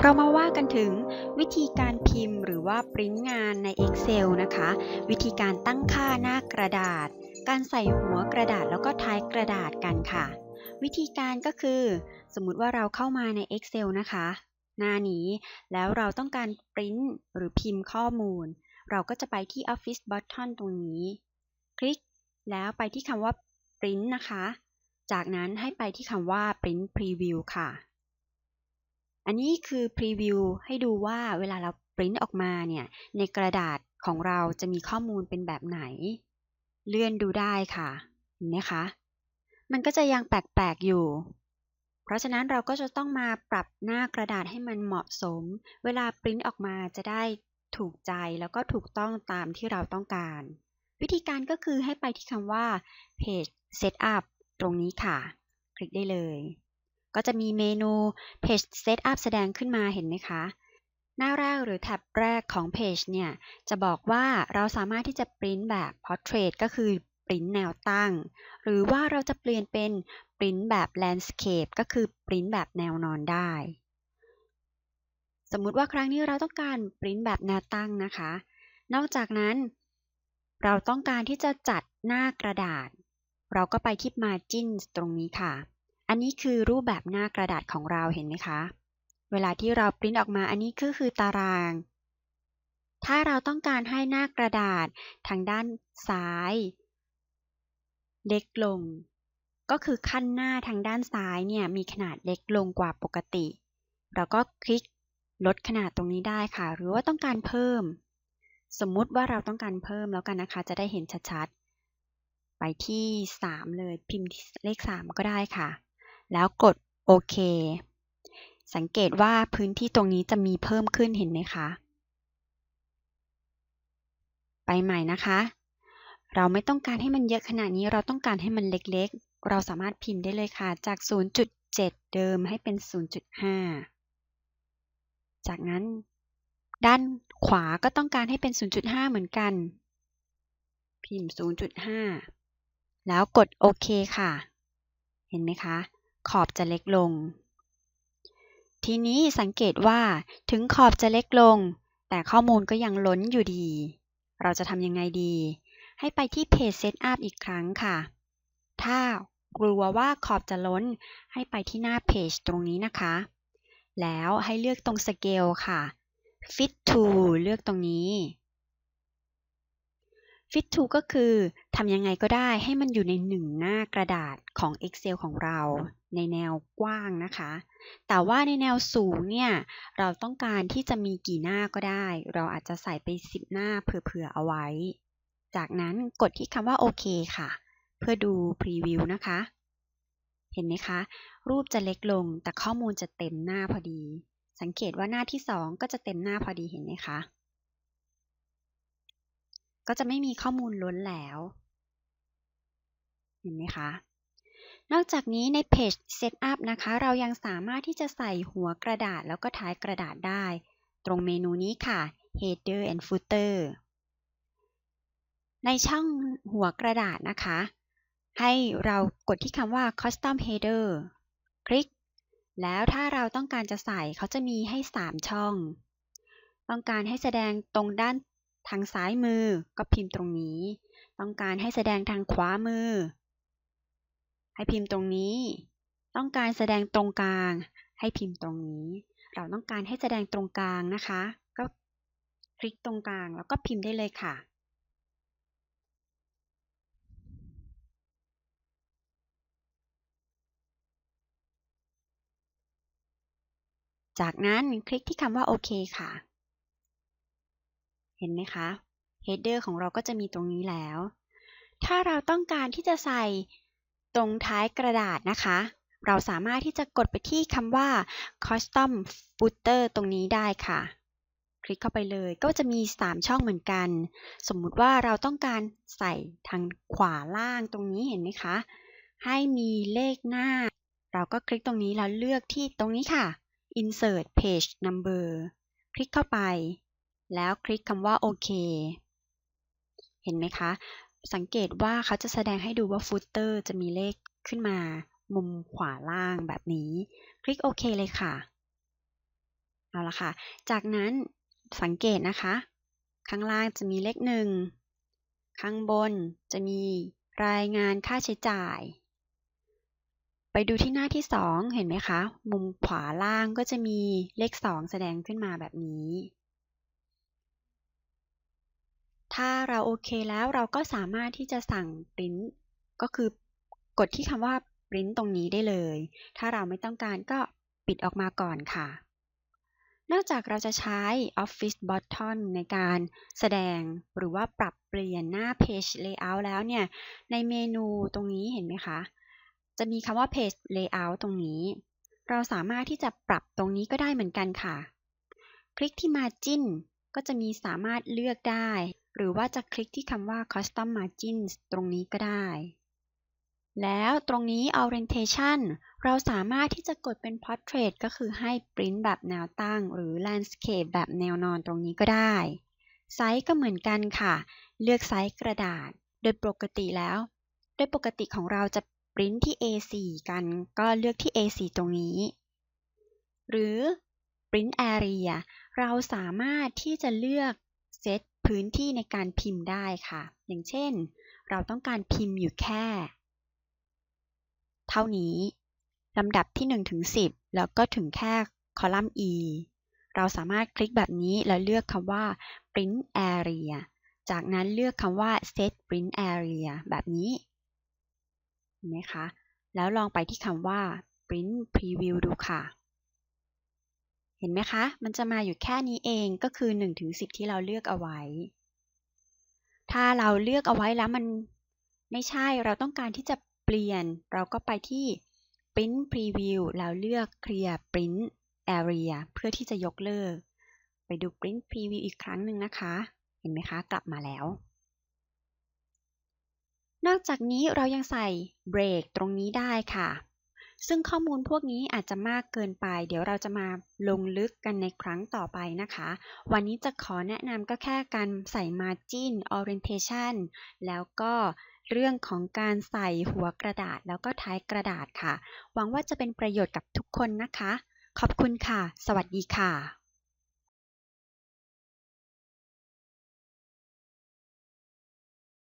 เรามาว่ากันถึงวิธีการพิมพ์หรือว่าปริ้นงานใน Excel นะคะ วิธีการตั้งค่าหน้ากระดาษ การใส่หัวกระดาษแล้วก็ท้ายกระดาษกันค่ะ วิธีการก็คือ สมมุติว่าเราเข้ามาใน Excel นะคะ หน้านี้แล้วเราต้องการปริ้นหรือพิมพ์ข้อมูล เราก็จะไปที่ Office Button ตรงนี้ คลิกแล้วไปที่คำว่า Print นะคะ จากนั้นให้ไปที่คำว่า Print Preview ค่ะ อันนี้คือพรีวิวให้ดูว่าเวลาเราปริ้นออกมาเนี่ยในกระดาษของเราจะมีข้อมูลเป็นแบบไหน เลื่อนดูได้ค่ะเห็นไหมคะ มันก็จะยังแปลกๆอยู่ เพราะฉะนั้นเราก็จะต้องมาปรับหน้ากระดาษให้มันเหมาะสม เวลาปริ้นออกมาจะได้ถูกใจแล้วก็ถูกต้องตามที่เราต้องการ วิธีการก็คือให้ไปที่คำว่า Page Setup ตรงนี้ค่ะ คลิกได้เลย ก็จะมีเมนู Page Setup แสดงขึ้นมาเห็นไหมคะ หน้าแรกหรือแท็บแรกของเพจเนี่ย จะบอกว่าเราสามารถที่จะปริ้นแบบ Portrait ก็คือปริ้นแนวตั้ง หรือว่าเราจะเปลี่ยนเป็นปริ้นแบบ Landscape ก็คือปริ้นแบบแนวนอนได้ สมมุติว่าครั้งนี้เราต้องการปริ้นแบบแนวตั้งนะคะ นอกจากนั้น เราต้องการที่จะจัดหน้ากระดาษ เราก็ไปที่ Margin ตรงนี้ค่ะ อันนี้คือรูปแบบหน้ากระดาษของเราเห็นไหมคะ เวลาที่เราปริ้นออกมาอันนี้ก็คือตาราง ถ้าเราต้องการให้หน้ากระดาษทางด้านซ้าย เล็กลง ก็คือขั้นหน้าทางด้านซ้ายเนี่ยมีขนาดเล็กลงกว่าปกติ เราก็คลิกลดขนาดตรงนี้ได้ค่ะ หรือว่าต้องการเพิ่ม สมมุติว่าเราต้องการเพิ่มแล้วกันนะคะ จะได้เห็นชัดๆ ไปที่ 3 เลยพิมพ์เลข 3 ก็ได้ค่ะ แล้วกดโอเคสังเกตว่าพื้นที่ตรงนี้จะมีเพิ่มขึ้นเห็นไหมคะ ไปใหม่นะคะ เราไม่ต้องการให้มันเยอะขนาดนี้เราต้องการให้มันเล็กๆ เราสามารถพิมพ์ได้เลยค่ะ จาก 0.7 เดิมให้เป็น 0.5 จากนั้น ด้านขวาก็ต้องการให้เป็น 0.5 เหมือนกัน พิมพ์ 0.5 แล้วกดโอเคค่ะ เห็นไหมคะ ขอบจะเล็กลง ทีนี้สังเกตว่าถึงขอบจะเล็กลง แต่ข้อมูลก็ยังล้นอยู่ดี เราจะทำยังไงดี ให้ไปที่ Page Setup อีกครั้งค่ะ ถ้ากลัวว่าขอบจะล้น ให้ไปที่หน้า Page ตรงนี้นะคะ แล้วให้เลือกตรง Scale ค่ะ Fit to เลือกตรงนี้ Fit to ก็คือทำยังไงก็ได้ให้มันอยู่ในหนึ่งหน้ากระดาษของ Excel ของเรา ในแนวกว้างนะคะ แต่ว่าในแนวสูงเนี่ย เราต้องการที่จะมีกี่หน้าก็ได้ เราอาจจะใส่ไป 10 หน้าเผื่อๆเอาไว้ จากนั้นกดที่คำว่าโอเคค่ะ เพื่อดูพรีวิวนะคะ เห็นไหมคะ รูปจะเล็กลงแต่ข้อมูลจะเต็มหน้าพอดี สังเกตว่าหน้าที่ 2 ก็จะเต็มหน้าพอดีเห็นไหมคะ ก็จะไม่มีข้อมูลล้นแล้ว เห็นไหมคะ นอกจากนี้ในเพจ Setup นะคะ เรายังสามารถที่จะใส่หัวกระดาษแล้วก็ท้ายกระดาษได้ ตรงเมนูนี้ค่ะ Header and Footer ในช่องหัวกระดาษนะคะ ให้เรากดที่คำว่า Custom Header คลิก แล้วถ้าเราต้องการจะใส่เขาจะมีให้ 3 ช่อง ต้องการให้แสดงตรงด้านทางซ้ายมือก็พิมพ์ตรงนี้ ต้องการให้แสดงทางขวามือ ให้พิมพ์ตรงนี้ ต้องการแสดงตรงกลาง ให้พิมพ์ตรงนี้ เราต้องการให้แสดงตรงกลางนะคะ ก็คลิกตรงกลางแล้วก็พิมพ์ได้เลยค่ะจากนั้นคลิกที่คำว่าโอเคค่ะ เห็นไหมคะ header ของเราก็จะมีตรงนี้แล้ว ถ้าเราต้องการที่จะใส่ ตรงท้ายกระดาษนะคะ เราสามารถที่จะกดไปที่คำว่า custom footer ตรงนี้ได้ค่ะ คลิกเข้าไปเลยก็จะมี 3 ช่องเหมือนกัน สมมุติว่าเราต้องการใส่ทางขวาล่างตรงนี้เห็นไหมคะ ให้มีเลขหน้า เราก็คลิกตรงนี้แล้วเลือกที่ตรงนี้ค่ะ insert page number คลิกเข้าไป แล้วคลิกคำว่าโอเคเห็นไหมคะ สังเกตว่าเขาจะแสดงให้ดูว่า footer จะมีเลขขึ้นมา มุมขวาล่างแบบนี้ คลิกโอเคเลยค่ะ เอาละค่ะ จากนั้นสังเกตนะคะ ข้างล่างจะมีเลขหนึ่ง ข้างบนจะมีรายงานค่าใช้จ่าย ไปดูที่หน้าที่ 2 เห็นไหมคะ มุมขวาล่างก็จะมีเลข 2 แสดงขึ้นมาแบบนี้ ถ้าเราโอเคแล้วเราก็สามารถที่จะสั่งปริ้นก็คือกดที่คำว่าปริ้นตรงนี้ได้เลย ถ้าเราไม่ต้องการก็ปิดออกมาก่อนค่ะ นอกจากเราจะใช้ Office Button ในการแสดงหรือว่าปรับเปลี่ยนหน้า Page Layout แล้วเนี่ย ในเมนูตรงนี้เห็นไหมคะ จะมีคำว่า Page Layout ตรงนี้ เราสามารถที่จะปรับตรงนี้ก็ได้เหมือนกันค่ะ คลิกที่ Margin ก็จะมีสามารถเลือกได้ หรือว่าจะคลิกที่คำว่า Custom Margins ตรงนี้ก็ได้ แล้วตรงนี้ Orientation เราสามารถที่จะกดเป็น Portrait ก็คือให้ Print แบบแนวตั้ง หรือ Landscape แบบแนวนอนตรงนี้ก็ได้ ไซส์ก็เหมือนกันค่ะ เลือกไซส์กระดาษ โดยปกติแล้ว โดยปกติของเราจะปริ้นที่ A4 กันก็เลือกที่ A4 ตรงนี้ หรือ Print Area เราสามารถที่จะเลือกเซต พื้นที่ในการพิมพ์ได้ค่ะ อย่างเช่น เราต้องการพิมพ์อยู่แค่ เท่านี้ลำดับที่1ถึง10 แล้วก็ถึงแค่คอลัมน์ E เราสามารถคลิกแบบนี้แล้วเลือกคำว่า print area จากนั้นเลือกคำว่า set print area แบบนี้เห็นไหมคะ แล้วลองไปที่คำว่า print preview ดูค่ะ ห็นไหมคะ มันจะมาอยู่แค่นี้เองก็คือ1ถึง10 ที่เราเลือกเอาไว้ ถ้าเราเลือกเอาไว้แล้วมันไม่ใช่เราต้องการที่จะเปลี่ยน เราก็ไปที่ print preview แล้วเลือก clear print area เพื่อที่จะยกเลิก ไปดู print preview อีกครั้งหนึ่งนะคะ เห็นไหมคะ กลับมาแล้ว นอกจากนี้เรายังใส่เบรกตรงนี้ได้ค่ะ ซึ่งข้อมูลพวกนี้อาจจะมากเกินไป เดี๋ยวเราจะมาลงลึกกันในครั้งต่อไปนะคะ วันนี้จะขอแนะนำก็แค่การใส่ margin orientation แล้วก็เรื่องของการใส่หัวกระดาษแล้วก็ท้ายกระดาษค่ะ หวังว่าจะเป็นประโยชน์กับทุกคนนะคะ ขอบคุณค่ะ สวัสดีค่ะ